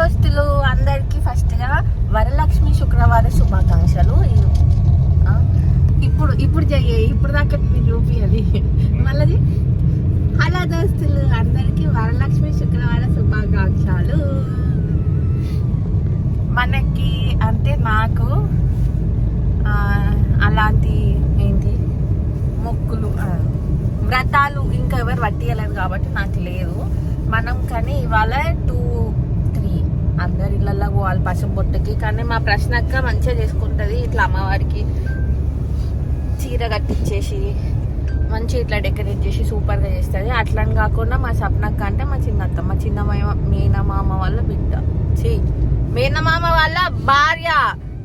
దోస్తులు అందరికి ఫస్ట్గా వరలక్ష్మి శుక్రవార శుభాకాంక్షలు. ఇప్పుడు ఇప్పుడు చెయ్యి ఇప్పుడు దాకా మీరు చూపించాలి మళ్ళీ హలో దోస్తులు అందరికి వరలక్ష్మి శుక్రవార శుభాకాంక్షలు. మనకి అంటే నాకు అలాంటి ఏంటి మొక్కులు వ్రతాలు ఇంకా ఎవరు పట్టియలేదు కాబట్టి నాకు లేదు. మనం కానీ ఇవాళ టూ అందరి ఇళ్ళల్లో పోవాలి పసుపు బొట్టుకి. కానీ మా ప్రశ్నక్క మంచిగా చేసుకుంటుంది ఇట్లా అమ్మవారికి చీర కట్టించేసి మంచి ఇట్లా డెకరేట్ చేసి సూపర్గా చేస్తుంది. అట్లని కాకుండా మా సప్నక్క అంటే మా చిన్నత్త మా చిన్న మేనమామ వాళ్ళ బిడ్డ. చీ మేనమామ వాళ్ళ భార్య.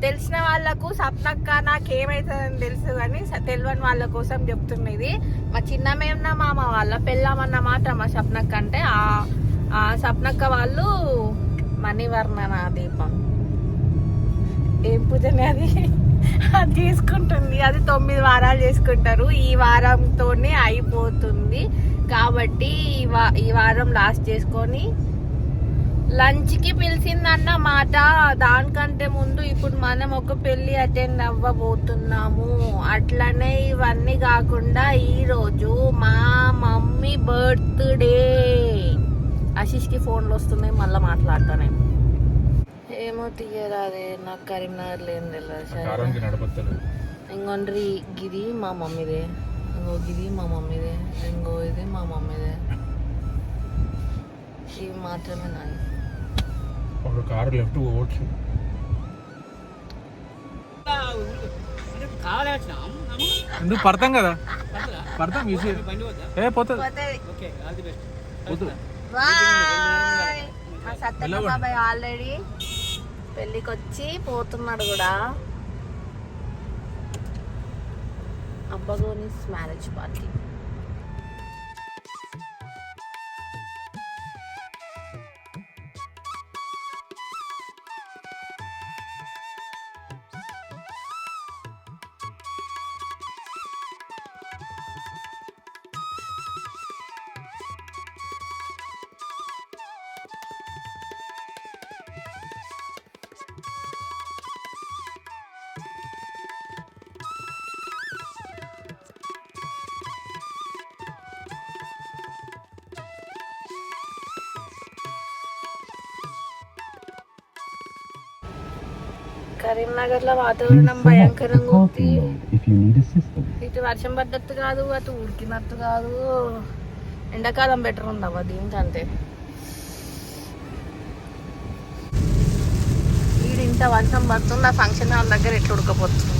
తెలిసిన వాళ్ళకు సప్నక్క నాకేమవుతుందని తెలుసు కానీ తెలియని వాళ్ళ కోసం చెప్తున్నది. మా చిన్న మేనమామ వాళ్ళ పెళ్ళామన్నమాట మా సప్నక్క అంటే ఆ సప్నక్క వాళ్ళు మణివర్ణన దీపం ఏం పూజనే అది? అది తీసుకుంటుంది. అది తొమ్మిది వారాలు చేసుకుంటారు. ఈ వారంతోనే అయిపోతుంది. కాబట్టి ఈ వా- ఈ వారం లాస్ట్ చేసుకొని లంచ్కి పిలిచిందన్న మాట. దానికంటే ముందు ఇప్పుడు మనం ఒక పెళ్ళి అటెండ్ అవ్వబోతున్నాము. అట్లనే ఇవన్నీ కాకుండా ఈరోజు మా మమ్మీ బర్త్డే. ఆశీష్కి ఫోన్లు వస్తున్నాయి మళ్ళీ మాట్లాడతానే. ఏమో తీయరాదే నాకు కరీంనగర్ లేని తెలియదు ఇంకొండ్రి గిది మా మమ్మీదే. ఇంకో గిది మా మమ్మీదే. ఇంకో ఇది మా మమ్మీదే. ఇవి మాత్రమే నాయి ఒక కారు లెఫ్ట్ పోవచ్చు. ఎందుకు పడతాం కదా? పడతాం ఏ పోతుంది. పోతుంది. బాయ్. మా సత్యన్న బాబాయ్ ఆల్రెడీ పెళ్ళికి వచ్చి పోతున్నాడు కూడా. అబ్బగోనిస్ మ్యారేజ్ పార్టీ కరీంనగర్లో వాతావరణం భయంకరంగా ఉంది. ఇటు వర్షం పడ్డట్టు కాదు అటు ఉడికినట్టు కాదు. ఎండాకాలం బెటర్ ఉందవ్వ దీనికంటే. వీడు ఇంత వర్షం పడుతుంది ఆ ఫంక్షన్ హాల్ దగ్గర ఎట్లా ఉడకపోతుంది.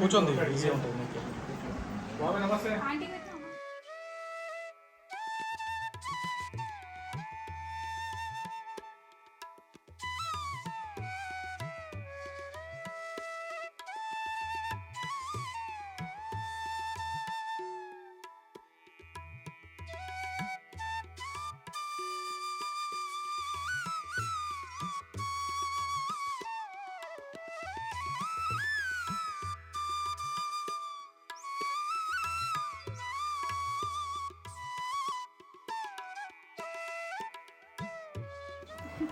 కూర్చోండి ఈజీ ఉంటుంది. మీకు నమస్తే.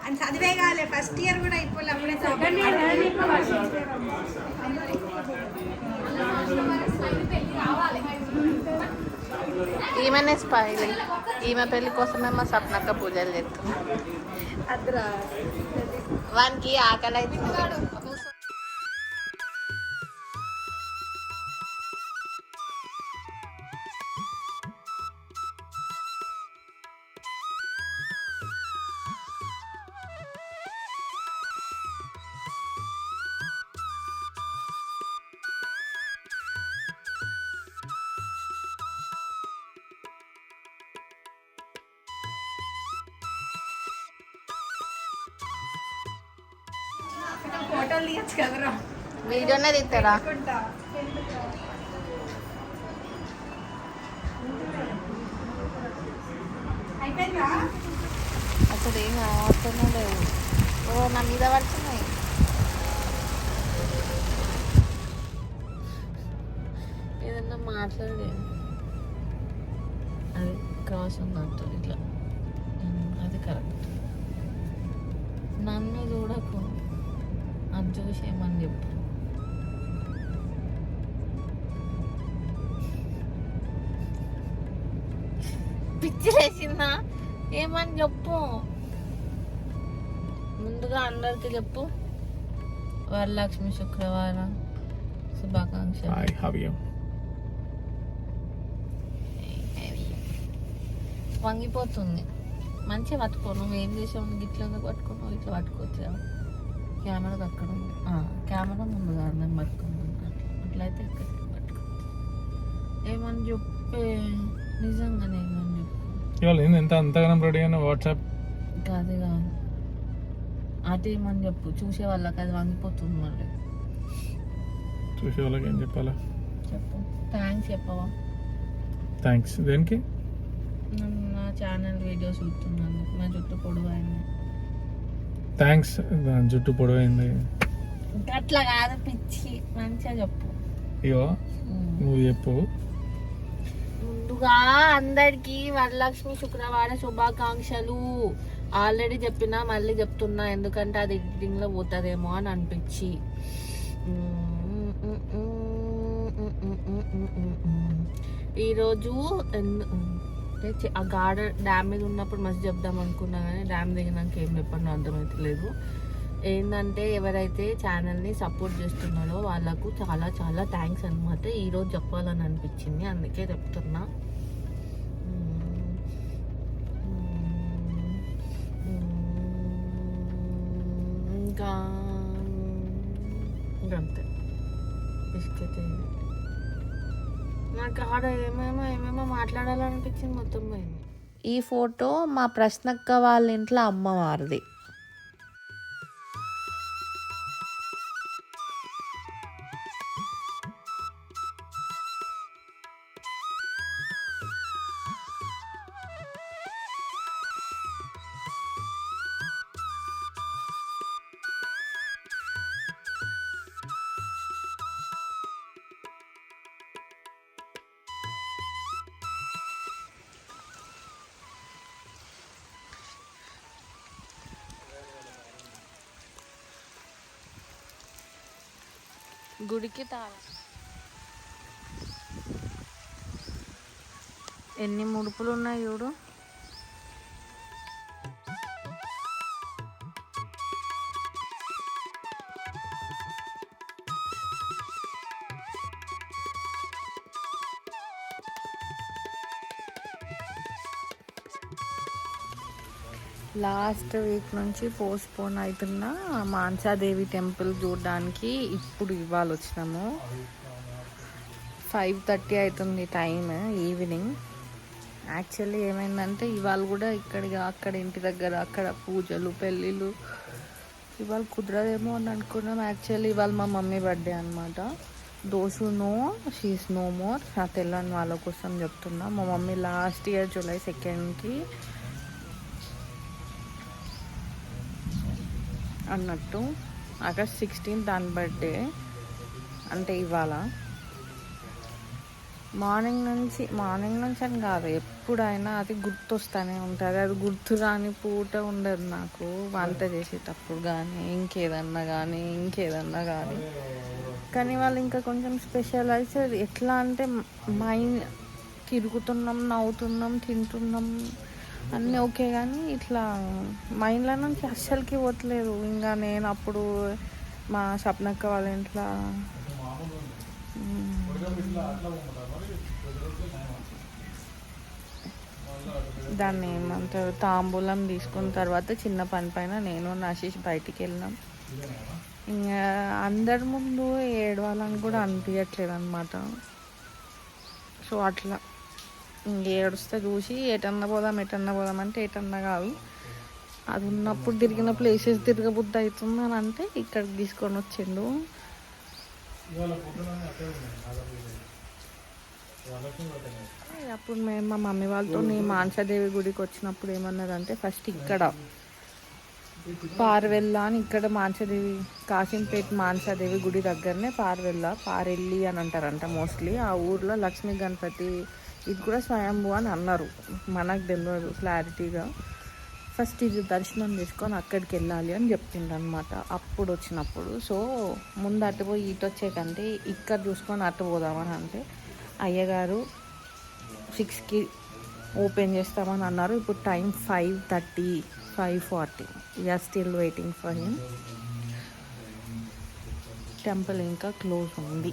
అని చదివే కాలే ఫస్ట్ ఇయర్ కూడా అయిపోలే అప్పుడే. ఈమెనే స్పైల్ ఈమె పెళ్ళి కోసమే మా సప్నక్క పూజలు చేస్తుంది. అద్రా. వానికి ఆకలి అవుతుంది. ఫోటోలు తీయచ్చు కదరా? వీడియోనే తీస్తారా అసలు ఏం అవసరమే లేదు. ఓ నా మీద పడుతున్నాయి. ఏదన్నా మాట్లాడే. అది క్రాస్ ఉందంట ఇట్లా. ఏమని చెప్పు. పిచ్చి లేచిందా ఏమని చెప్పు? ముందుగా అందరికి చెప్పు. వరలక్ష్మి శుక్రవారం. శుభాకాంక్షలు. హాయ్ హవ్ యూ వంగిపోతుంది. మంచిగా పట్టుకో. నువ్వు ఏం చేసావు గిట్ల ఎందుకు పట్టుకున్నావు? ఇట్లా పట్టుకోవచ్చు. కెమెరా అక్కడ ఉంది కెమెరా ముందు కాదు నేను పట్టుకున్నాను అట్లా అట్లయితే ఇక్కడ పట్టుకో. ఏమని చెప్పే? నిజంగానే ఏమని చెప్పు? ఇవాళ ఎంత అంతగానం రెడీ అయినా వాట్సాప్? కాదు కాదు. ఏమని చెప్పు? చూసే వాళ్ళకి అది వంగిపోతుంది మళ్ళీ. చూసే వాళ్ళకి ఏం చెప్పాలా? చెప్పు. థ్యాంక్స్ చెప్పవా? థ్యాంక్స్ దేనికి? నా ఛానల్ వీడియోస్ చూస్తున్నాను నా జుట్టు పొడవు అయింది. థ్యాంక్స్ జుట్టు పొడవైంది. అట్లా కాదు పిచ్చి. మంచిగా చెప్పు. ఇగో నువ్వు చెప్పు. ముందుగా అందరికి వరలక్ష్మి శుక్రవారం శుభాకాంక్షలు. ఆల్రెడీ చెప్పినా మళ్ళీ చెప్తున్నా. ఎందుకంటే అది ఎడిటింగ్లో పోతుందేమో అని అనిపించి. ఈరోజు అంటే ఆ గాడ డ్యామ్ మీద ఉన్నప్పుడు మస్తు చెప్దాం అనుకున్నా కానీ డ్యామ్ దిగినాక ఏం చెప్పండి అర్థమవుతలేదు ఏంటంటే ఎవరైతే ఛానల్ని సపోర్ట్ చేస్తున్నారో వాళ్ళకు చాలా చాలా థ్యాంక్స్ అనమాట ఈరోజు చెప్పాలని అనిపించింది అందుకే చెప్తున్నా. ఇంకా ఇంకా అంతే. బిస్కెట్ నాకు ఆడ ఏమేమో ఏమేమో మాట్లాడాలనిపించింది మొత్తం పోయింది. ఈ ఫోటో మా ప్రశ్నక్క వాళ్ళ ఇంట్లో అమ్మవారిది గుడికి తాళ. ఎన్ని ముడుపులు ఉన్నాయి చూడు. లాస్ట్ వీక్ నుంచి పోస్ట్పోన్ అవుతున్న మాన్సాదేవి టెంపుల్ చూడడానికి ఇప్పుడు ఇవాళ వచ్చినాము ఫైవ్ థర్టీ అవుతుంది టైం ఈవినింగ్. యాక్చువల్లీ ఏమైందంటే ఇవాళ కూడా ఇక్కడికి అక్కడ ఇంటి దగ్గర అక్కడ పూజలు పెళ్ళిళ్ళు ఇవాళ కుదరదేమో అని అనుకున్నాం. యాక్చువల్లీ ఇవాళ మా మమ్మీ బర్త్డే అనమాట దోషు నో షీస్ నో మోర్ నా తెలియని వాళ్ళ కోసం చెప్తున్నా. మా మమ్మీ లాస్ట్ ఇయర్ జూలై సెకండ్కి అన్నట్టు ఆగస్ట్ సిక్స్టీన్ దాని బర్త్డే అంటే ఇవాళ. మార్నింగ్ నుంచి మార్నింగ్ నుంచి అని కాదు ఎప్పుడైనా అది గుర్తొస్తూనే ఉంటుంది. అది గుర్తు రాని పూట ఉండదు నాకు. వంట చేసేటప్పుడు కానీ ఇంకేదన్నా కానీ ఇంకేదన్నా కానీ కానీ వాళ్ళు ఇంకా కొంచెం స్పెషలైజ్ ఎట్లా అంటే మైండ్ తిరుగుతున్నాం నవ్వుతున్నాం తింటున్నాం. అన్నీ ఓకే కానీ ఇట్లా మైండ్లో నుంచి అస్సలకి పోతలేదు. ఇంకా నేను అప్పుడు మా స్వప్నక్క వాళ్ళ ఇంట్లో దాన్ని ఏమంటారు? తాంబూలం తీసుకున్న తర్వాత చిన్న పని పైన నేను నశీష్ బయటికి వెళ్ళినాం. ఇంకా అందరి ముందు ఏడవాలని కూడా అనిపించట్లేదు అనమాట సో అట్లా. ఏడుస్తే చూసి ఎటన్నా పోదాం ఎటన్నా పోదాం అంటే ఎటన్నా కాదు. అది ఉన్నప్పుడు తిరిగిన ప్లేసెస్ తిరగబుద్ధి అవుతుంది అని అంటే ఇక్కడికి తీసుకొని వచ్చిండు. అప్పుడు మేము మా మమ్మీ వాళ్ళతో మానసాదేవి గుడికి వచ్చినప్పుడు ఏమన్నదంటే ఫస్ట్ ఇక్కడ. పార్వెల్ల అని ఇక్కడ మానసాదేవి కాశీంపేట మానసాదేవి గుడి దగ్గరనే పార్వెల్ల పారెల్లి అని అంటారంట మోస్ట్లీ ఆ ఊర్లో లక్ష్మీ గణపతి ఇది కూడా స్వయంభూ అని అన్నారు. మనకు తెలియదు క్లారిటీగా. ఫస్ట్ ఇది దర్శనం చేసుకొని అక్కడికి వెళ్ళాలి అని చెప్పిండు అనమాట అప్పుడు వచ్చినప్పుడు. సో ముందు అటు పోయి ఇటు వచ్చే కంటే ఇక్కడ చూసుకొని అటు పోదామని అంటే అయ్యగారు సిక్స్కి ఓపెన్ చేస్తామని అన్నారు. ఇప్పుడు time five thirty five forty. We are still waiting for him temple ఇంకా క్లోజ్ ఉంది.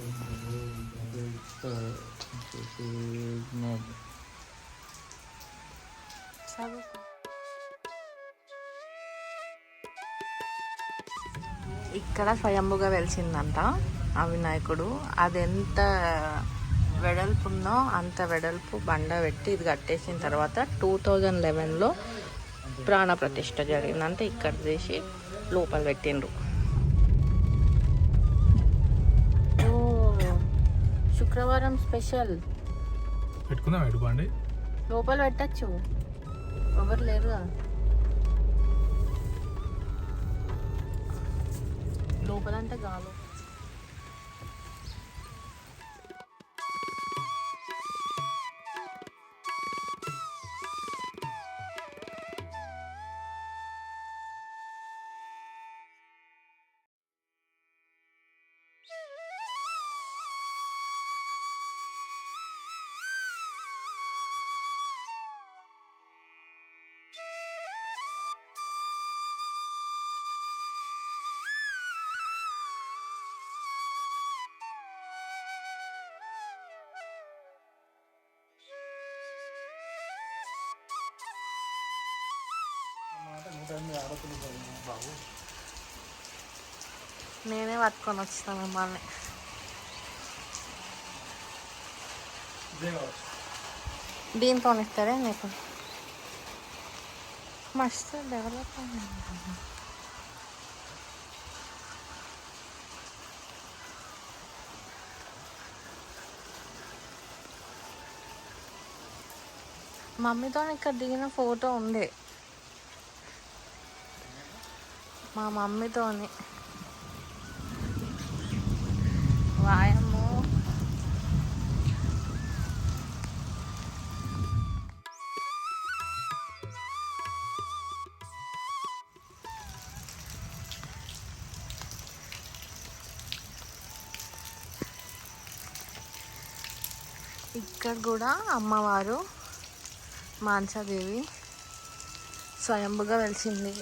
ఇక్కడ స్వయంభుగా వెలిసిందంట ఆ వినాయకుడు. అది ఎంత వెడల్పు ఉందో అంత వెడల్పు బండ పెట్టి ఇది కట్టేసిన తర్వాత టూ థౌజండ్ లెవెన్లో ప్రాణ ప్రతిష్ట జరిగిందంటే. ఇక్కడ చేసి లోపల పెట్టిండ్రు. శుక్రవారం స్పెషల్. పెట్టుకుందాం ఎటు బండి లోపల పెట్టచ్చు. ఎవరు లేరుగా. లోపలంటే గాలు. నేనే పట్టుకొని వచ్చిన మిమ్మల్ని. దీంతో ఇస్తారే నీకు? మస్తు డెవలప్ అయింది మమ్మీతో ఇక్కడ దిగిన ఫోటో ఉంది. మా మమ్మీతోని. వాయము ఇక్కడ కూడా అమ్మవారు మాన్సాదేవి స్వయంభుగా వెలిసింది.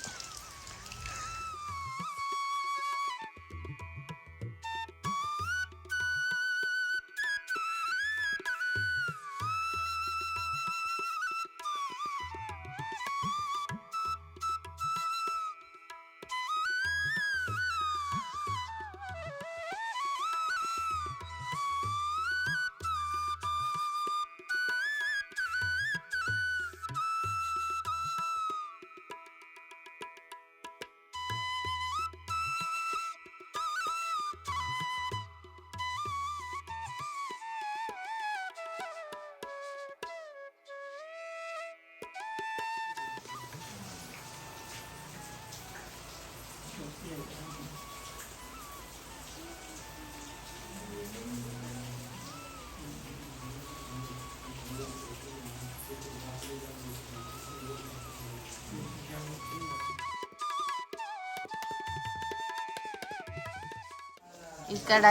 ఇక్కడ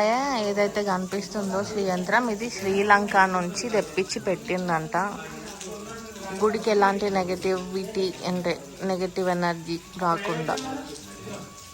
ఏదైతే కనిపిస్తుందో శ్రీ యంత్రం ఇది శ్రీలంక నుంచి తెప్పించి పెట్టిందంట. గుడికి ఎలాంటి నెగటివిటీ అంటే నెగటివ్ ఎనర్జీ రాకుండా.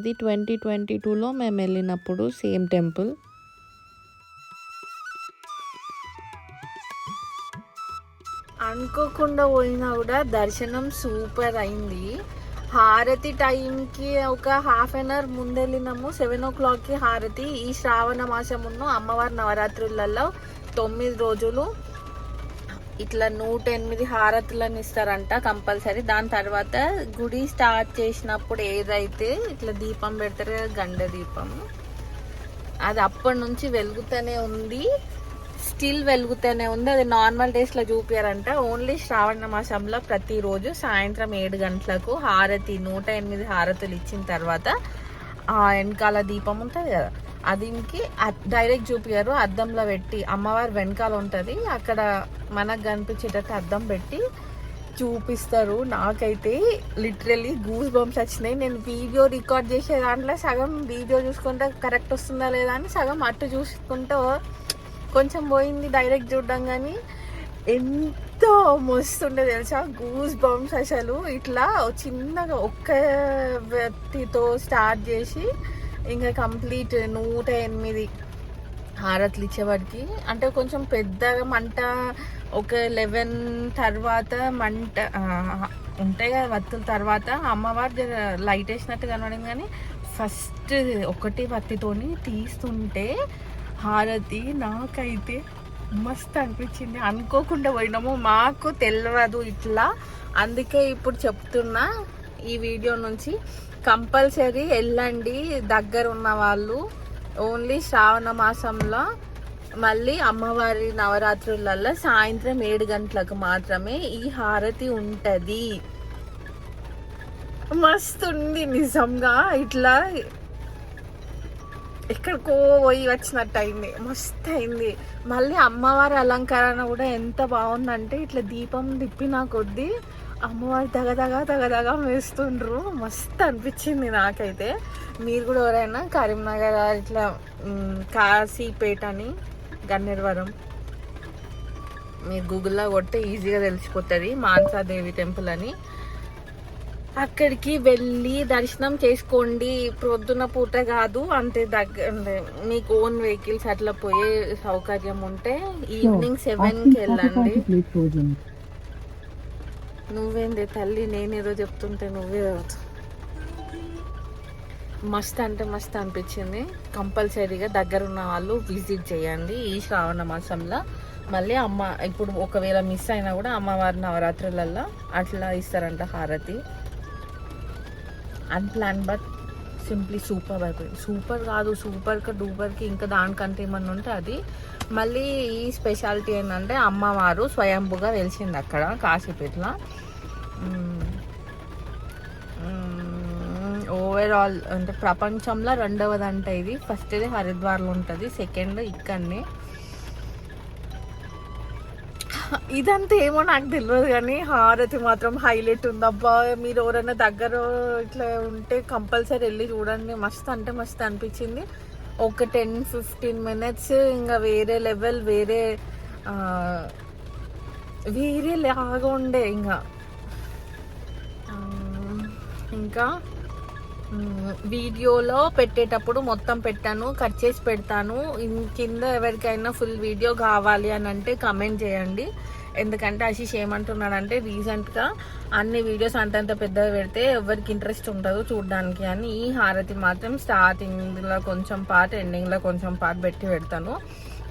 ఇది ట్వంటీ ట్వంటీ టూలో మేము వెళ్ళినప్పుడు సేమ్ టెంపుల్. అనుకోకుండా పోయినా కూడా దర్శనం సూపర్ అయింది. హారతి టైంకి ఒక హాఫ్ అన్ అవర్ ముందెళ్ళినాము. సెవెన్ ఓ క్లాక్కి హారతి. ఈ శ్రావణ మాసమును అమ్మవారి నవరాత్రులలో తొమ్మిది రోజులు ఇట్లా నూట ఎనిమిది హారతులను ఇస్తారంట కంపల్సరీ. దాని తర్వాత గుడి స్టార్ట్ చేసినప్పుడు ఏదైతే ఇట్లా దీపం పెడతారు కదా గండ దీపం అది అప్పటి నుంచి వెలుగుతూనే ఉంది. స్టిల్ వెలుగుతూనే ఉంది. అది నార్మల్ డేస్లో చూపారంట చూపించారంట ఓన్లీ శ్రావణ మాసంలో ప్రతిరోజు సాయంత్రం ఏడు గంటలకు హారతి నూట ఎనిమిది హారతులు ఇచ్చిన తర్వాత ఆ వెనకాల దీపం ఉంటుంది కదా. దీనికి డైరెక్ట్ చూపించారు అద్దంలో పెట్టి అమ్మవారి వెనకాల ఉంటుంది. అక్కడ మనకు కనిపించేటట్టు అద్దం పెట్టి చూపిస్తారు. నాకైతే లిటరలీ గూస్ బంప్స్ వచ్చినాయి. నేను వీడియో రికార్డ్ చేసే దాంట్లో సగం వీడియో చూసుకుంటే కరెక్ట్ వస్తుందా లేదా అని సగం అటు చూసుకుంటూ కొంచెం పోయింది డైరెక్ట్ చూడడం కానీ ఎంత మస్తుండే తెలుసా గూస్ బంప్స్ అసలు. ఇట్లా చిన్నగా ఒక్క వ్యక్తితో స్టార్ట్ చేసి ఇంకా కంప్లీట్ నూట ఎనిమిది హారతులు ఇచ్చేవాడికి. అంటే కొంచెం పెద్దగా మంట ఒక లెవెన్ తర్వాత మంట ఉంటాయి కదా వత్తుల తర్వాత అమ్మవారు దగ్గర లైట్ వేసినట్టు కనబడింది కానీ ఫస్ట్ ఒకటి వత్తితోని తీస్తుంటే హారతి నాకైతే మస్తు అనిపించింది. అనుకోకుండా పోయినాము. మాకు తెలియదు ఇట్లా. అందుకే ఇప్పుడు చెప్తున్నా ఈ వీడియో నుంచి కంపల్సరీ వెళ్ళండి దగ్గర ఉన్న వాళ్ళు. ఓన్లీ శ్రావణ మాసంలో మళ్ళీ అమ్మవారి నవరాత్రులలో సాయంత్రం ఏడు గంటలకు మాత్రమే ఈ హారతి ఉంటుంది. మస్తు ఉంది నిజంగా. ఇట్లా ఎక్కడికో పోయి వచ్చినట్టు అయింది మస్తు అయింది మళ్ళీ అమ్మవారి అలంకరణ కూడా ఎంత బాగుందంటే ఇట్లా దీపం తిప్పిన కొద్దీ అమ్మవారి దగదగ దగదగ వేస్తుండ్రు మస్తు అనిపించింది నాకైతే. మీరు కూడా ఎవరైనా కరీంనగర్ ఇట్లా కాశీపేట అని గన్నేరవరం మీరు గూగుల్లో కొడితే ఈజీగా తెలిసిపోతుంది. మాన్సాదేవి టెంపుల్ అని. అక్కడికి వెళ్ళి దర్శనం చేసుకోండి. ప్రొద్దున పూట కాదు అంతే దగ్గర మీకు ఓన్ వెహికల్స్ అట్లా పోయే సౌకర్యం ఉంటే ఈవినింగ్ సెవెన్కి వెళ్ళండి. నువ్వేంది తల్లి నేనేదో చెప్తుంటే నువ్వే మస్త్ అంటే మస్త్ అనిపించింది. కంపల్సరీగా దగ్గర ఉన్న వాళ్ళు విజిట్ చేయండి ఈ శ్రావణ మాసంలో. మళ్ళీ అమ్మ ఇప్పుడు ఒకవేళ మిస్ అయినా కూడా అమ్మవారి నవరాత్రులలో అట్లా ఇస్తారంట హారతి. అన్ప్లాన్ బట్ సింప్లీ సూపర్ అయిపోయింది. సూపర్ కాదు సూపర్కి డూపర్కి ఇంకా దానికంటే ఏమన్నా ఉంటే అది. మళ్ళీ ఈ స్పెషాలిటీ ఏంటంటే అమ్మవారు స్వయంభుగా వెలిసింది అక్కడ కాశీపేటలో. ఓవరాల్ అంటే ప్రపంచంలో రెండవది అంటే ఇది. ఫస్ట్ ఇది హరిద్వార్లో ఉంటుంది సెకండ్ ఇక్కడనే. ఇదంతా ఏమో నాకు తెలియదు కానీ హారతి మాత్రం హైలైట్ ఉంది. అబ్బా మీరు ఎవరైనా దగ్గర ఇట్లా ఉంటే కంపల్సరీ వెళ్ళి చూడండి. మస్తు అంటే మస్తు అనిపించింది. ఒక టెన్ ఫిఫ్టీన్ మినిట్స్ ఇంకా వేరే లెవెల్ వేరే వేరే లాగా ఉండే ఇంకా. ఇంకా వీడియోలో పెట్టేటప్పుడు మొత్తం పెట్టాను కట్ చేసి పెడతాను. కింద ఎవరికైనా ఫుల్ వీడియో కావాలి అని అంటే కమెంట్ చేయండి. ఎందుకంటే ఆశీష్ ఏమంటున్నాడంటే రీసెంట్గా అన్ని వీడియోస్ అంతంత పెద్దగా పెడితే ఎవరికి ఇంట్రెస్ట్ ఉండదు చూడడానికి అని. ఈ హారతి మాత్రం స్టార్టింగ్లో కొంచెం పార్ట్ ఎండింగ్లో కొంచెం పార్ట్ పెట్టి పెడతాను.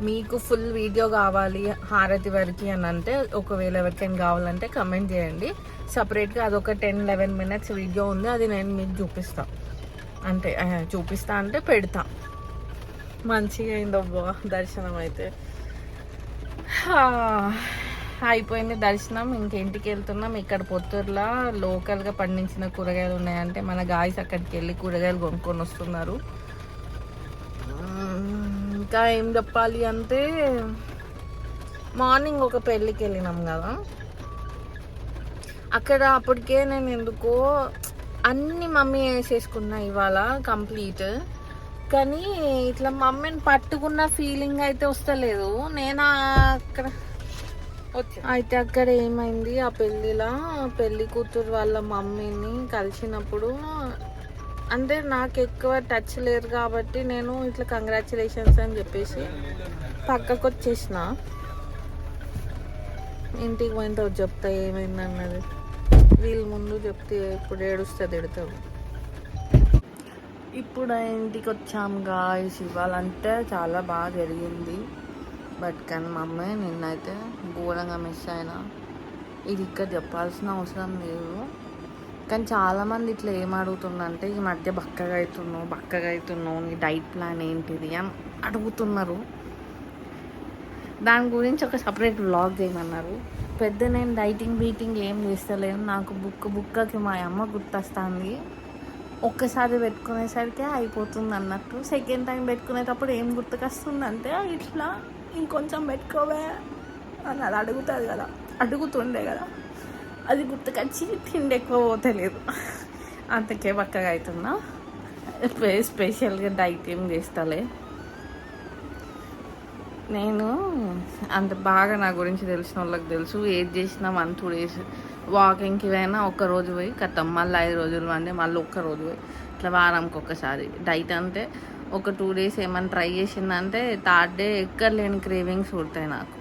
మీకు ఫుల్ వీడియో కావాలి హారతి వరకు అని అంటే ఒకవేళ ఎవరికైనా కావాలంటే కమెంట్ చేయండి. సపరేట్గా అదొక టెన్ లెవెన్ మినిట్స్ వీడియో ఉంది. అది నేను మీకు చూపిస్తా. అంటే చూపిస్తా అంటే పెడతా. మంచిగా అయిందబ్బా దర్శనం అయితే. అయిపోయింది దర్శనం. ఇంకింటికి వెళ్తున్నాం. ఇక్కడ పొత్తూరులో లోకల్గా పండించిన కూరగాయలు ఉన్నాయంటే మన గాయస్ అక్కడికి వెళ్ళి కూరగాయలు కొనుక్కొని వస్తున్నారు. ఇంకా ఏం చెప్పాలి అంటే మార్నింగ్ ఒక పెళ్ళికి వెళ్ళినాం కదా. అక్కడ అప్పటికే నేను ఎందుకో అన్ని మమ్మీ వేసేసుకున్నా ఇవాళ కంప్లీట్. కానీ ఇట్లా మమ్మీని పట్టుకున్న ఫీలింగ్ అయితే వస్తలేదు. నేను అక్కడ అయితే అక్కడ ఏమైంది? ఆ పెళ్ళిలో పెళ్ళి కూతురు వాళ్ళ మమ్మీని కలిసినప్పుడు అంటే నాకు ఎక్కువ టచ్ లేరు కాబట్టి నేను ఇట్లా కంగ్రాచులేషన్స్ అని చెప్పేసి పక్కకు వచ్చేసిన. ఇంటికి పోయిన తర్వాత చెప్తా ఏమైంది అన్నది. వీళ్ళ ముందు చెప్తే ఇప్పుడు ఏడుస్తుంది తిడతారు ఇప్పుడు ఇంటికి వచ్చాం గాయస్ ఇవ్వాలంటే చాలా బాగా జరిగింది. బట్ కానీ మా అమ్మాయి నిన్నైతే ఘోరంగా మిస్ అయినా. ఇది ఇక్కడ చెప్పాల్సిన అవసరం లేదు. కానీ చాలామంది ఇట్లా ఏం అడుగుతుందంటే ఈ మధ్య బక్కగా అవుతున్నావు బక్కగా అవుతున్నావు నీ డైట్ ప్లాన్ ఏంటిది? అని అడుగుతున్నారు. దాని గురించి ఒక సపరేట్ వ్లాగ్ చేయమన్నారు. పెద్ద నేను డైటింగ్ బీటింగ్ ఏం చేస్తలేను. నాకు బుక్ బుక్కకి మా అమ్మ గుర్తొస్తుంది. ఒక్కసారి పెట్టుకునేసరికి అయిపోతుంది అన్నట్టు సెకండ్ టైం పెట్టుకునేటప్పుడు ఏం గుర్తుకొస్తుందంటే ఇట్లా ఇంకొంచెం పెట్టుకోవే అని అది అడుగుతుంది కదా అడుగుతుండే కదా. అది గుర్తుకొచ్చి తిండి ఎక్కువ పోతలేదు అంతకే బక్కగా అవుతున్నా స్పెషల్గా డైట్ ఏం చేస్తలే. నేను అంత బాగా నా గురించి తెలిసిన వాళ్ళకి తెలుసు. ఏది చేసినా వన్ టూ డేస్ వాకింగ్కి పోయినా ఒక్క రోజు పోయి కథం మళ్ళీ ఐదు రోజులు వండి మళ్ళీ ఒక్క రోజు పోయి ఇట్లా వారంకి ఒక్కసారి. డైట్ అంటే ఒక టూ డేస్ ఏమైనా ట్రై చేసిందంటే థర్డ్ డే ఎక్కడ లేని క్రేవింగ్స్ పుడతాయి నాకు.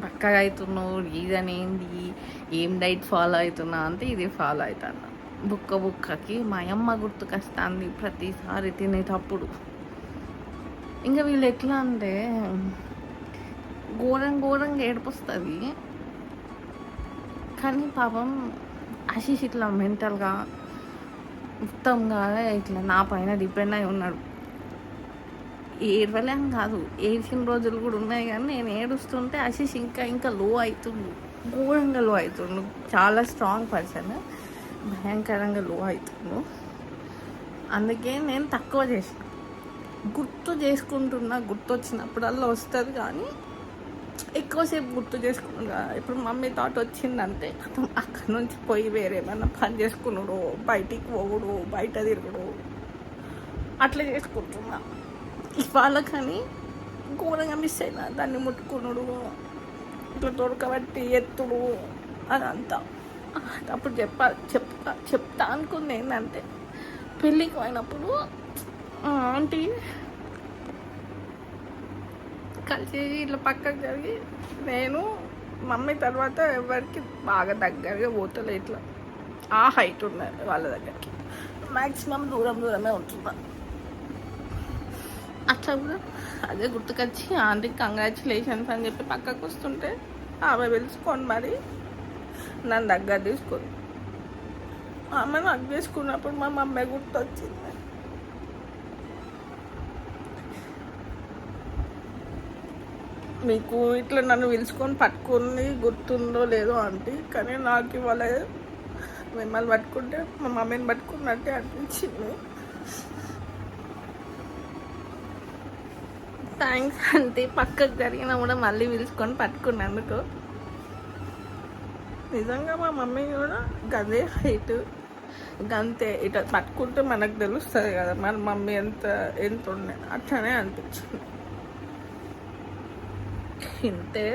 పక్కగా అవుతున్నావు ఇదని ఏంటి ఏం డైట్ ఫాలో అవుతున్నా అంటే ఇది ఫాలో అవుతాను. బుక్క బుక్కకి మా అమ్మ గుర్తుకొస్తుంది ప్రతిసారి తినేటప్పుడు. ఇంకా వీళ్ళు ఎట్లా అంటే ఘోరం ఘోరంగా ఏడిపోస్తుంది. కానీ పాపం ఆశీష్ ఇట్లా మెంటల్గా మొత్తంగా ఇట్లా నా పైన డిపెండ్ అయి ఉన్నాడు. ఏడవలేం కాదు. ఏడ్చిన రోజులు కూడా ఉన్నాయి కానీ నేను ఏడుస్తుంటే ఆశీష్ ఇంకా ఇంకా లో అవుతుండు ఘోరంగా లో అవుతుండు చాలా స్ట్రాంగ్ పర్సన్ భయంకరంగా లో అవుతుండు అందుకే నేను తక్కువ చేసిన గుర్తు చేసుకుంటున్నా గుర్తు వచ్చినప్పుడల్లా వస్తుంది కానీ ఎక్కువసేపు గుర్తు చేసుకున్నా ఇప్పుడు మమ్మీ థాట్ వచ్చిందంటే అక్కడ నుంచి పోయి వేరేమన్నా పని చేసుకున్నాడు బయటికి పోవుడు బయట తిరుగుడు అట్లా చేసుకుంటున్నా. ఇవాళ కానీ ఘోరంగా మిస్ అయినా. దాన్ని ముట్టుకున్నాడు ఇట్లా దొరకబట్టి ఎత్తుడు అదంతా. అప్పుడు చెప్పా చెప్తా చెప్తా అనుకుంది ఏంటంటే పెళ్ళికి పోయినప్పుడు ఆంటీ కలిసి ఇట్లా పక్కకు జరిగి నేను మమ్మీ తర్వాత ఎవరికి బాగా దగ్గరగా పోతలే ఇట్లా. ఆ హైట్ ఉన్నది వాళ్ళ దగ్గరికి. మ్యాక్సిమం దూరం దూరమే ఉంటున్నాను అట్లా కూడా. అదే గుర్తుకొచ్చి ఆంటీకి కంగ్రాచులేషన్స్ అని చెప్పి పక్కకు వస్తుంటే ఆమె పిలుచుకొని మరి నన్ను దగ్గర తీసుకుంది ఆమె నాకు తీసుకున్నప్పుడు మా మమ్మీ గుర్తొచ్చింది. మీకు ఇట్లా నన్ను పిలుచుకొని పట్టుకుని గుర్తుందో లేదో ఆంటీ కానీ నాకు ఇవాళ మిమ్మల్ని పట్టుకుంటే మా మమ్మీని పట్టుకున్నట్టే అనిపించింది. థ్యాంక్స్ అంటే పక్కకు జరిగినా కూడా మళ్ళీ పిలుచుకొని పట్టుకున్నందుకు. నిజంగా మా మమ్మీ కూడా గదే హైట్. గంతే. ఇట్లా పట్టుకుంటే మనకు తెలుస్తుంది కదా. మన మమ్మీ ఎంత ఎంత ఉండే అట్లనే అనిపించింది. ఇంతే.